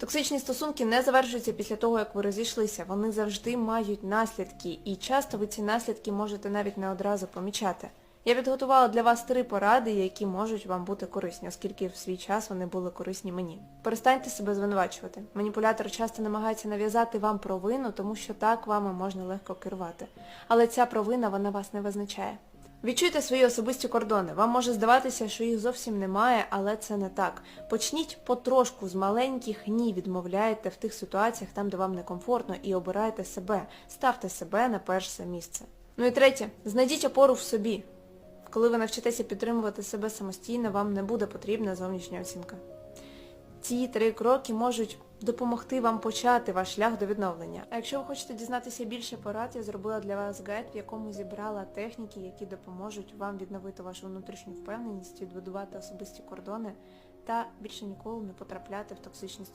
Токсичні стосунки не завершуються після того, як ви розійшлися. Вони завжди мають наслідки, і часто ви ці наслідки можете навіть не одразу помічати. Я підготувала для вас три поради, які можуть вам бути корисні, оскільки в свій час вони були корисні мені. Перестаньте себе звинувачувати. Маніпулятор часто намагається нав'язати вам провину, тому що так вами можна легко керувати. Але ця провина вона вас не визначає. Відчуйте свої особисті кордони. Вам може здаватися, що їх зовсім немає, але це не так. Почніть потрошку з маленьких ні, відмовляйте в тих ситуаціях, там, де вам некомфортно, і обирайте себе. Ставте себе на перше місце. Ну і третє, знайдіть опору в собі. Коли ви навчитеся підтримувати себе самостійно, вам не буде потрібна зовнішня оцінка. Ці три кроки можуть допомогти вам почати ваш шлях до відновлення. А якщо ви хочете дізнатися більше порад, я зробила для вас гайд, в якому зібрала техніки, які допоможуть вам відновити вашу внутрішню впевненість, відбудувати особисті кордони та більше ніколи не потрапляти в токсичні стосунки.